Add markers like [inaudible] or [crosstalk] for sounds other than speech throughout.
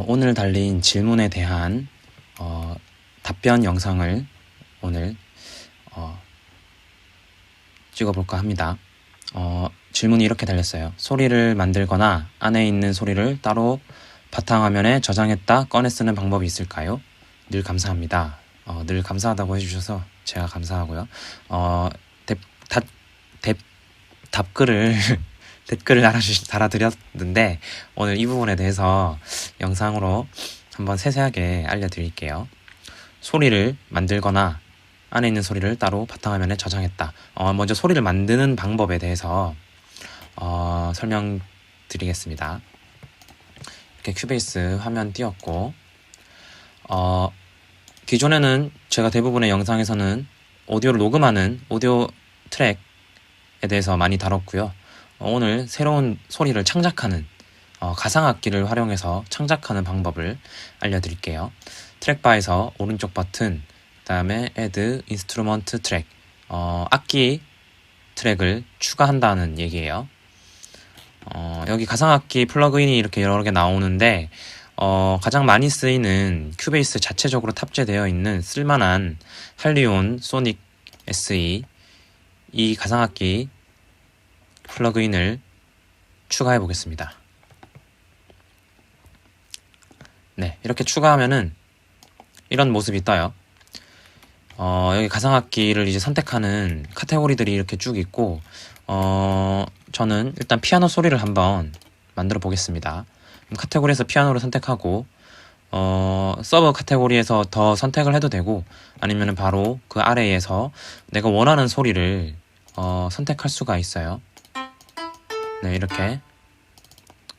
어, 오늘 달린 질문에 대한 어, 답변 영상을 오늘 어, 찍어볼까 합니다. 어, 질문이 이렇게 달렸어요. 소리를 만들거나 안에 있는 소리를 따로 바탕화면에 저장했다 꺼내 쓰는 방법이 있을까요? 늘 감사합니다. 어, 늘 감사하다고 해주셔서 제가 감사하고요. 어, 답, 답, 답, 답글을 [laughs] 댓글을 달아주시, 달아드렸는데 오늘 이 부분에 대해서 영상으로 한번 세세하게 알려드릴게요. 소리를 만들거나 안에 있는 소리를 따로 바탕화면에 저장했다. 어, 먼저 소리를 만드는 방법에 대해서 어, 설명드리겠습니다. 이렇게 큐베이스 화면 띄웠고 어, 기존에는 제가 대부분의 영상에서는 오디오를 녹음하는 오디오 트랙에 대해서 많이 다뤘고요. 어, 오늘 새로운 소리를 창작하는 어, 가상악기를 활용해서 창작하는 방법을 알려드릴게요. 트랙바에서 오른쪽 버튼, 그 다음에 Add Instrument Track, 어, 악기 트랙을 추가한다는 얘기예요. 어, 여기 가상악기 플러그인이 이렇게 여러 개 나오는데 어, 가장 많이 쓰이는 큐베이스 자체적으로 탑재되어 있는 쓸만한 할리온 소닉 SE 이 가상악기 플러그인을 추가해 보겠습니다. 네, 이렇게 추가하면은 이런 모습이 떠요. 어, 여기 가상악기를 이제 선택하는 카테고리들이 이렇게 쭉 있고, 어, 저는 일단 피아노 소리를 한번 만들어 보겠습니다. 카테고리에서 피아노를 선택하고, 어, 서브 카테고리에서 더 선택을 해도 되고, 아니면 바로 그 아래에서 내가 원하는 소리를 어, 선택할 수가 있어요. 네, 이렇게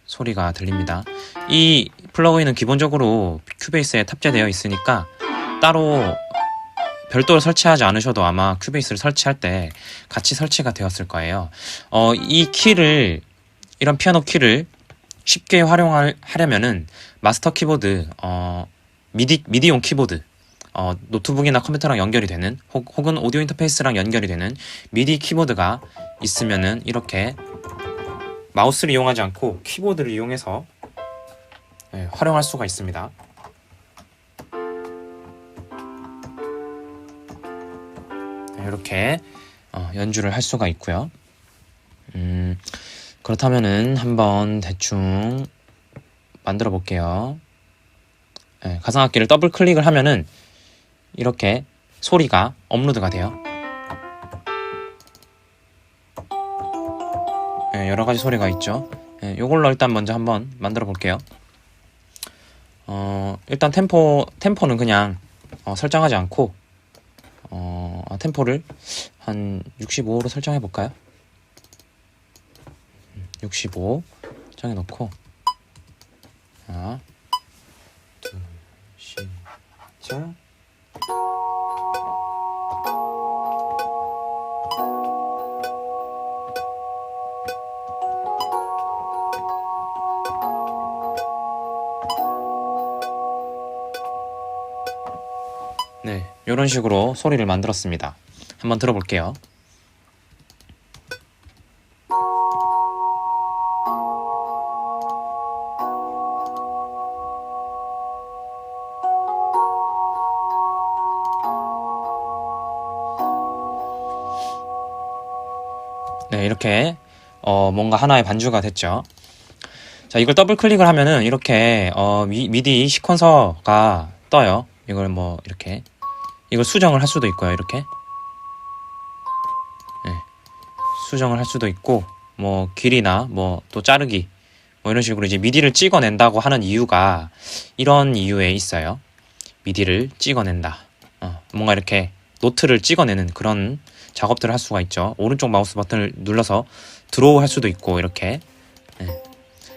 소리가 들립니다. 이 플러그인은 기본적으로 큐베이스에 탑재되어 있으니까 따로 별도로 설치하지 않으셔도 아마 큐베이스를 설치할 때 같이 설치가 되었을 거예요. 어, 이 키를, 이런 피아노 키를 쉽게 활용하려면은 마스터 키보드, 어, 미디, 미디용 키보드, 어, 노트북이나 컴퓨터랑 연결이 되는, 혹, 혹은 오디오 인터페이스랑 연결이 되는 미디 키보드가 있으면은 이렇게 마우스를 이용하지 않고 키보드를 이용해서 네, 활용할 수가 있습니다. 네, 이렇게 어, 연주를 할 수가 있고요. 음, 그렇다면은 한번 대충 만들어 볼게요. 네, 가상악기를 더블 클릭을 하면은 이렇게 소리가 업로드가 돼요. 네, 여러 가지 소리가 있죠. 네, 요걸로 일단 먼저 한번 만들어 볼게요. 어, 일단 템포, 템포는 그냥 어, 설정하지 않고 어, 아, 템포를 한 65로 설정해 볼까요? 65 정해 놓고 하나 둘 시작 이런 식으로 소리를 만들었습니다. 한번 들어볼게요. 네, 이렇게 어, 뭔가 하나의 반주가 됐죠. 자, 이걸 더블 클릭을 하면은 이렇게 어, 미, 미디 시퀀서가 떠요. 이걸 뭐 이렇게 이걸 수정을 할 수도 있고요. 이렇게 네. 수정을 할 수도 있고 뭐 길이나 뭐 또 자르기 뭐 이런 식으로 이제 미디를 찍어낸다고 하는 이유가 이런 이유에 있어요. 미디를 찍어낸다. 어, 뭔가 이렇게 노트를 찍어내는 그런 작업들을 할 수가 있죠. 오른쪽 마우스 버튼을 눌러서 드로우 할 수도 있고 이렇게. 네.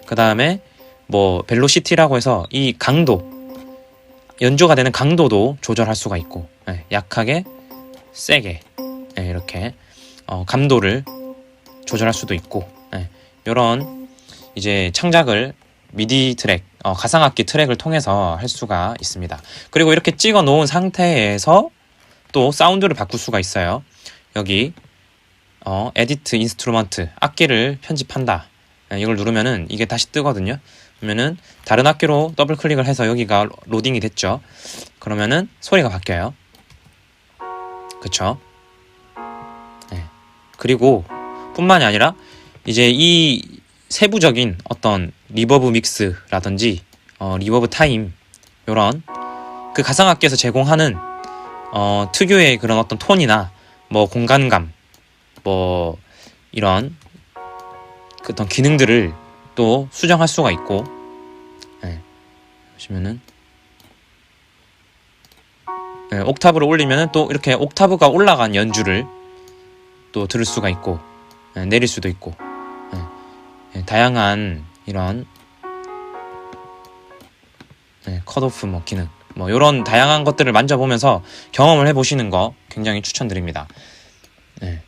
그 다음에 뭐 벨로시티라고 해서 이 강도 연주가 되는 강도도 조절할 수가 있고 네, 약하게 세게 네, 이렇게 어, 감도를 조절할 수도 있고 이런 네, 이제 창작을 미디 트랙 어, 가상악기 트랙을 통해서 할 수가 있습니다. 그리고 이렇게 찍어 놓은 상태에서 또 사운드를 바꿀 수가 있어요. 여기 어, 에디트 인스트루먼트 악기를 편집한다 이걸 누르면은 이게 다시 뜨거든요. 하면은 다른 악기로 더블 클릭을 해서 여기가 로딩이 됐죠. 그러면은 소리가 바뀌어요. 그쵸? 네. 그리고 뿐만이 아니라 이제 이 세부적인 어떤 리버브 믹스라든지 어, 리버브 타임 요런 그 가상악기에서 제공하는 어, 특유의 그런 어떤 톤이나 뭐 공간감 뭐 이런 그 어떤 기능들을 또 수정할 수가 있고 네. 보시면은 네, 옥타브를 올리면은 또 이렇게 옥타브가 올라간 연주를 또 들을 수가 있고 네, 내릴 수도 있고 네, 네, 다양한 이런 네, 컷오프 뭐 기능 뭐 이런 다양한 것들을 만져보면서 경험을 해보시는 거 굉장히 추천드립니다. 네. 네.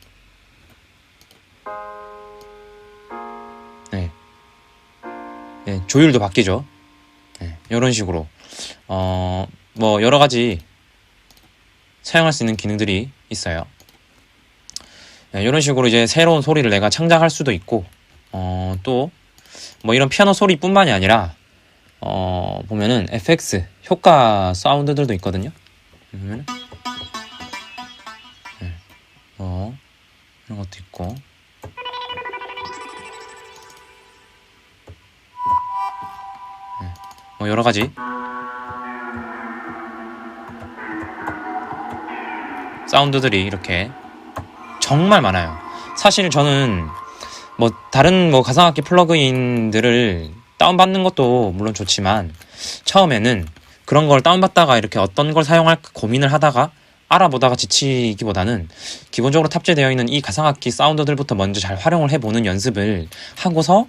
네, 조율도 바뀌죠. 네, 이런 식으로 어, 뭐 여러 가지 사용할 수 있는 기능들이 있어요. 네, 이런 식으로 이제 새로운 소리를 내가 창작할 수도 있고 어, 또 뭐 이런 피아노 소리뿐만이 아니라 어, 보면은 FX 효과 사운드들도 있거든요. 보면은 네, 뭐 이런 것도 있고 뭐 여러 가지 사운드들이 이렇게 정말 많아요. 사실 저는 뭐 다른 뭐 가상악기 플러그인들을 다운받는 것도 물론 좋지만 처음에는 그런 걸 다운받다가 이렇게 어떤 걸 사용할까 고민을 하다가 알아보다가 지치기보다는 기본적으로 탑재되어 있는 이 가상악기 사운드들부터 먼저 잘 활용을 해보는 연습을 하고서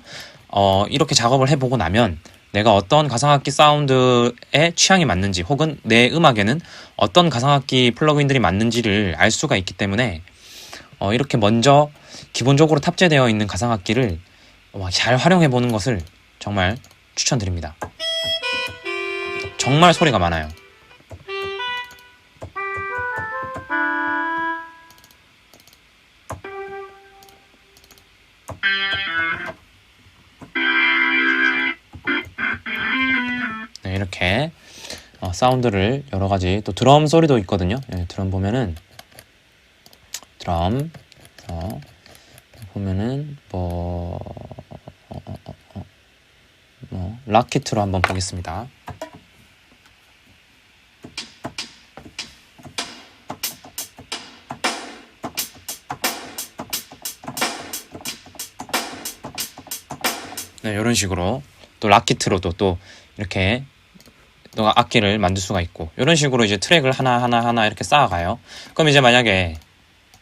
어 이렇게 작업을 해보고 나면 내가 어떤 가상악기 사운드에 취향이 맞는지 혹은 내 음악에는 어떤 가상악기 플러그인들이 맞는지를 알 수가 있기 때문에 어 이렇게 먼저 기본적으로 탑재되어 있는 가상악기를 와, 잘 활용해 보는 것을 정말 추천드립니다. 정말 소리가 많아요. 사운드를 여러 가지 또 드럼 소리도 있거든요. 네, 드럼 보면은 드럼 어, 보면은 뭐 어, 어, 어, 어, 뭐 락키트로 한번 보겠습니다. 네, 이런 식으로 또 락키트로도 또 이렇게 또 악기를 만들 수가 있고 이런 식으로 이제 트랙을 하나 하나 하나 이렇게 쌓아가요. 그럼 이제 만약에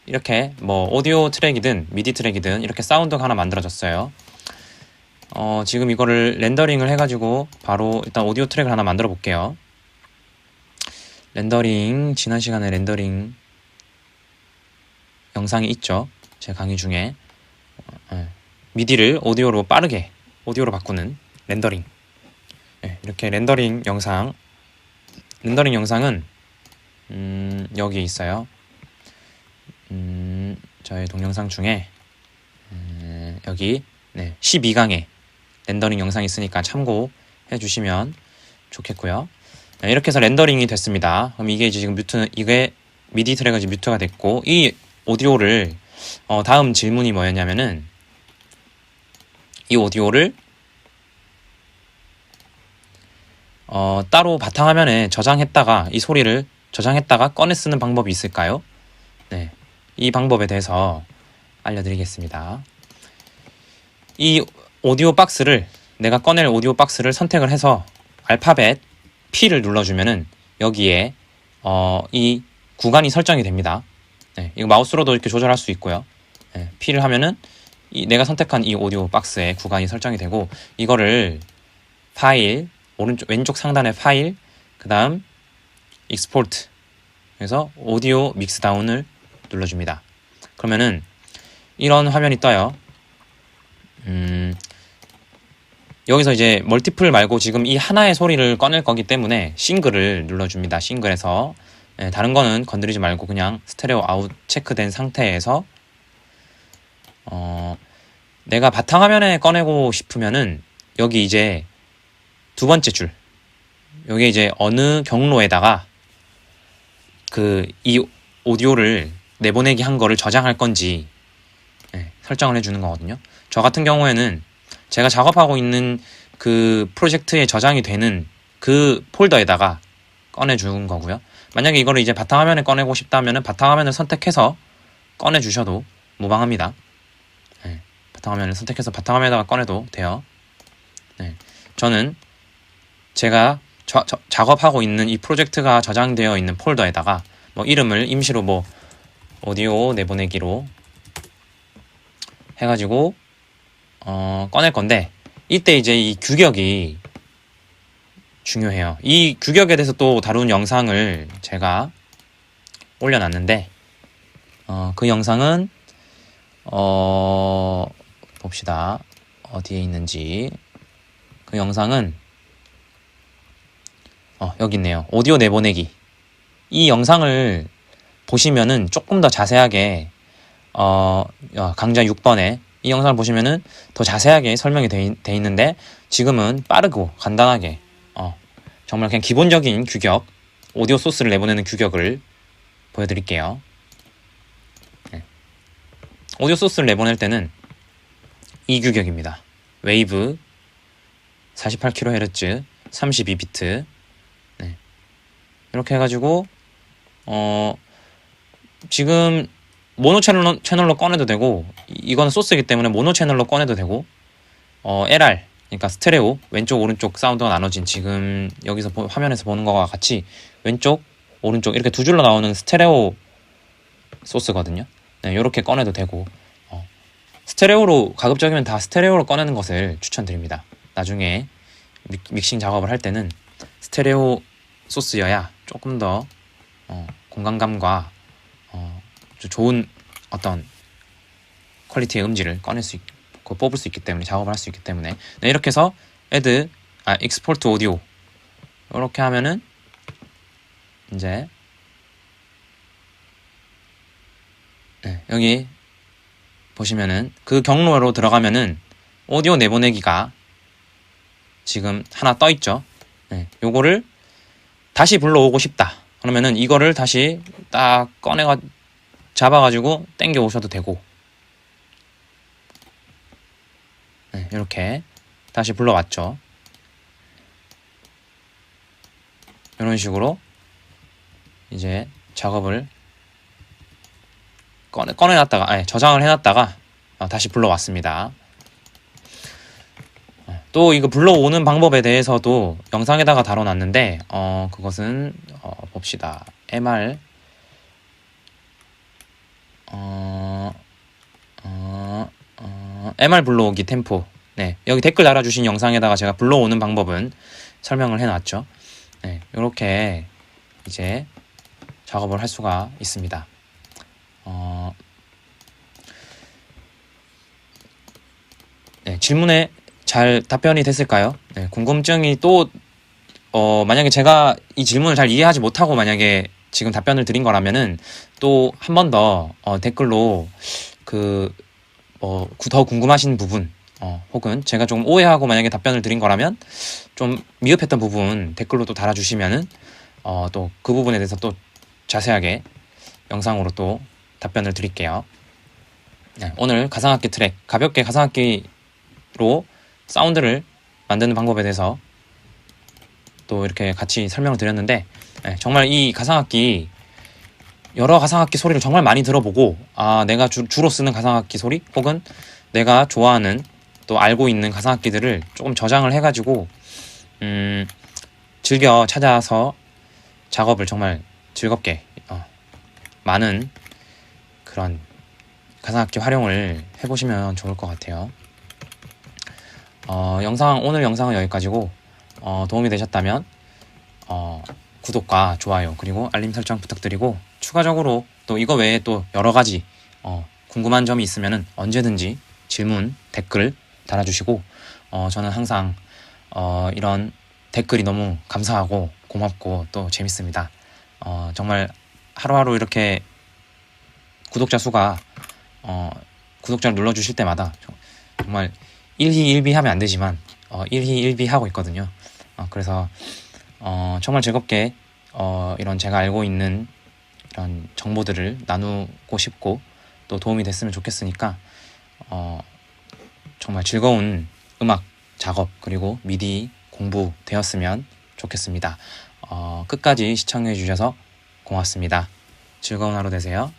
이렇게 뭐 오디오 트랙이든 미디 트랙이든 이렇게 사운드가 하나 만들어졌어요. 어, 지금 이거를 렌더링을 해가지고 바로 일단 오디오 트랙을 하나 만들어 볼게요. 렌더링 지난 시간에 렌더링 영상이 있죠. 제 강의 중에 어, 예. 미디를 오디오로 빠르게 오디오로 바꾸는 렌더링. 예, 이렇게 렌더링 영상 렌더링 영상은 음, 여기 있어요. 음, 저의 동영상 중에 음, 여기 네, 12강에 렌더링 영상이 있으니까 참고해 주시면 좋겠고요. 네, 이렇게 해서 렌더링이 됐습니다. 그럼 이게 지금 뮤트 이게 미디 트랙이 이제 뮤트가 됐고 이 오디오를 어, 다음 질문이 뭐였냐면은 이 오디오를 어, 따로 바탕화면에 저장했다가 이 소리를 저장했다가 꺼내 쓰는 방법이 있을까요? 네, 이 방법에 대해서 알려드리겠습니다. 이 오디오 박스를 내가 꺼낼 오디오 박스를 선택을 해서 알파벳 P를 눌러주면은 여기에 어, 이 구간이 설정이 됩니다. 네, 이거 마우스로도 이렇게 조절할 수 있고요. 네, P를 하면은 이 내가 선택한 이 오디오 박스에 구간이 설정이 되고 이거를 파일 오른쪽 왼쪽 상단에 파일 그 다음 익스포트 그래서 오디오 믹스 다운을 눌러줍니다. 그러면은 이런 화면이 떠요. 음, 여기서 이제 멀티플 말고 지금 이 하나의 소리를 꺼낼 거기 때문에 싱글을 눌러줍니다. 싱글에서 네, 다른 거는 건드리지 말고 그냥 스테레오 아웃 체크된 상태에서 어, 내가 바탕화면에 꺼내고 싶으면은 여기 이제 두 번째 줄. 요게 이제 어느 경로에다가 그 이 오디오를 내보내기 한 거를 저장할 건지 예, 설정을 해주는 거거든요. 저 같은 경우에는 제가 작업하고 있는 그 프로젝트에 저장이 되는 그 폴더에다가 꺼내준 거고요. 만약에 이거를 이제 바탕화면에 꺼내고 싶다면은 바탕화면을 선택해서 꺼내주셔도 무방합니다. 네, 바탕화면을 선택해서 바탕화면에다가 꺼내도 돼요. 네, 저는 제가 저- 저- 작업하고 있는 이 프로젝트가 저장되어 있는 폴더에다가 뭐 이름을 임시로 뭐 오디오 내보내기로 해가지고 어, 꺼낼 건데 이때 이제 이 규격이 중요해요. 이 규격에 대해서 또 다룬 영상을 제가 올려놨는데 어, 그 영상은 어, 봅시다. 어디에 있는지 그 영상은 어, 여기 있네요. 오디오 내보내기. 이 영상을 보시면은 조금 더 자세하게 어, 어, 강좌 6번에 이 영상을 보시면은 더 자세하게 설명이 돼, 있는데 지금은 빠르고 간단하게 어, 정말 그냥 기본적인 규격 오디오 소스를 내보내는 규격을 보여드릴게요. 네. 오디오 소스를 내보낼 때는 이 규격입니다. 웨이브 48kHz 32비트 네. 이렇게 해가지고 어 지금 모노 채널로, 채널로 꺼내도 되고 이- 이거는 소스이기 때문에 모노 채널로 꺼내도 되고 어 LR 그러니까 스테레오 왼쪽 오른쪽 사운드가 나눠진 지금 여기서 보- 화면에서 보는 거와 같이 왼쪽 오른쪽 이렇게 두 줄로 나오는 스테레오 소스거든요. 네, 이렇게 꺼내도 되고 어, 스테레오로 가급적이면 다 스테레오로 꺼내는 것을 추천드립니다. 나중에 믹, 믹싱 작업을 할 때는 스테레오 소스여야 조금 더 어, 공간감과 어, 좀 좋은 어떤 퀄리티의 음질을 꺼낼 수 있고 뽑을 수 있기 때문에 작업을 할 수 있기 때문에 네, 이렇게 해서 add 아 export audio 이렇게 하면은 이제 네, 여기 보시면은 그 경로로 들어가면은 오디오 내보내기가 지금 하나 떠 있죠. 네, 요거를 다시 불러오고 싶다. 그러면은 이거를 다시 딱 꺼내가 잡아가지고 땡겨 오셔도 되고 네, 이렇게 다시 불러왔죠. 이런 식으로 이제 작업을 꺼내, 꺼내놨다가 아니, 저장을 해놨다가 어, 다시 불러왔습니다. 어, 또 이거 불러오는 방법에 대해서도 영상에다가 다뤄놨는데 어, 그것은 어, 봅시다. MR 어, 어, 어, MR 불러오기 템포. 네, 여기 댓글 달아주신 영상에다가 제가 불러오는 방법은 설명을 해놨죠. 네, 이렇게 이제 작업을 할 수가 있습니다. 어, 네, 질문에 잘 답변이 됐을까요? 네, 궁금증이 또 어, 만약에 제가 이 질문을 잘 이해하지 못하고 만약에 지금 답변을 드린 거라면은 또 한 번더 어, 댓글로 그, 어, 궁금하신 부분, 어, 혹은 제가 좀 오해하고 만약에 답변을 드린 거라면 좀 미흡했던 부분 댓글로 또 달아주시면은 어, 또 그 부분에 대해서 또 자세하게 영상으로 또 답변을 드릴게요. 네, 오늘 가상악기 트랙, 가볍게 가상악기로 사운드를 만드는 방법에 대해서 또 이렇게 같이 설명을 드렸는데 네, 정말 이 가상악기 여러 가상악기 소리를 정말 많이 들어보고 아 내가 주, 주로 쓰는 가상악기 소리 혹은 내가 좋아하는 또 알고 있는 가상악기들을 조금 저장을 해가지고 음 즐겨 찾아서 작업을 정말 즐겁게 어, 많은 그런 가상악기 활용을 해보시면 좋을 것 같아요. 어, 영상 오늘 영상은 여기까지고 어, 도움이 되셨다면 어, 구독과 좋아요 그리고 알림 설정 부탁드리고 추가적으로 또 이거 외에 또 여러 가지 어, 궁금한 점이 있으면은 언제든지 질문 댓글 달아주시고 어, 저는 항상 어, 이런 댓글이 너무 감사하고 고맙고 또 재밌습니다. 어, 정말 하루하루 이렇게 구독자 수가 어, 구독자를 눌러주실 때마다 정- 정말 일희일비 하면 안 되지만 어, 일희일비 하고 있거든요. 어, 그래서 어, 정말 즐겁게 어, 이런 제가 알고 있는 이런 정보들을 나누고 싶고 또 도움이 됐으면 좋겠으니까 어, 정말 즐거운 음악 작업 그리고 미디 공부 되었으면 좋겠습니다. 어, 끝까지 시청해 주셔서 고맙습니다. 즐거운 하루 되세요.